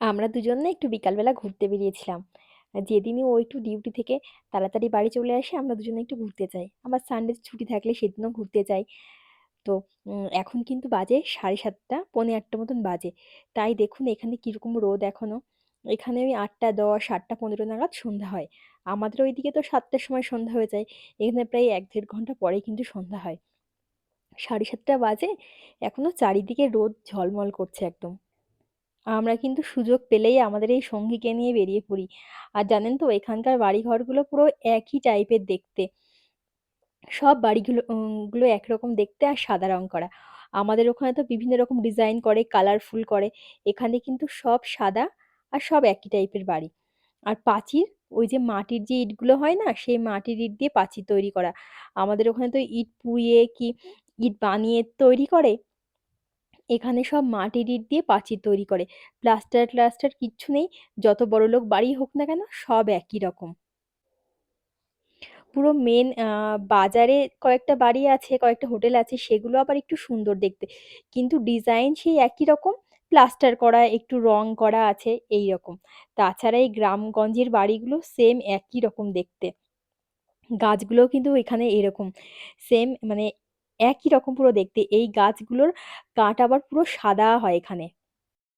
আমরা দুজন না একটু বিকালবেলা ঘুরতে বেরিয়েছিলাম। যেদিনই ও একটু ডিউটি থেকে তাড়াতাড়ি বাড়ি চলে আসে, আমরা দুজনে একটু ঘুরতে যাই। আবার সানডে ছুটি থাকলে সেদিনও ঘুরতে যাই। তো এখন কিন্তু বাজে ৭:৩০ পৌনে আটটা মতন বাজে। তাই দেখুন এখানে কীরকম রোদ এখনও এখানে ওই ৮টা ১০, ৮টা ১৫ নাগাদ সন্ধ্যা হয়। আমাদের ওইদিকে তো সাতটার সময় সন্ধ্যা হয়ে যায়। এখানে প্রায় এক দেড় ঘণ্টা পরেই কিন্তু সন্ধ্যা হয়। ৭:৩০ বাজে, এখনও চারিদিকে রোদ ঝলমল করছে একদম। আমরা কিন্তু সুযোগ পেলেই আমাদের এই সঙ্গীকে নিয়ে বেরিয়ে পড়ি। আর জানেন তো এখানকার বাড়িঘরগুলো পুরো একই টাইপের দেখতে। সব বাড়িগুলো গুলো একরকম দেখতে আর সাদা রং করা। আমাদের ওখানে তো বিভিন্ন রকম ডিজাইন করে, কালারফুল করে। এখানে কিন্তু সব সাদা আর সব একই টাইপের বাড়ি। আর পাঁচিল, ওই যে মাটির যে ইটগুলো হয় না? সেই মাটির ইট দিয়ে পাঁচিল তৈরি করা। আমাদের ওখানে তো ইট পুড়িয়ে কি ইট বানিয়ে তৈরি করে। এখানে সব মাটির ইট দিয়ে পাঁচিল তৈরি করে। প্লাস্টার প্লাস্টার কিচ্ছু নেই। যত বড়লোক বাড়ি হোক না কেন সব একই রকম। পুরো মেন বাজারে কয়েকটা বাড়ি আছে, কয়েকটা হোটেল আছে সেগুলো আবার একটু সুন্দর দেখতে। কিন্তু ডিজাইন সেই একই রকম, প্লাস্টার করা, একটু রং করা আছে এই রকম তাছাড়া এই গ্রামগঞ্জের বাড়িগুলো সেম একই রকম দেখতে। গাছগুলো কিন্তু এখানে এরকম। সেম মানে একই রকম পুরো দেখতে। এই গাছগুলোর কাঠ আবার পুরো সাদা হয় এখানে।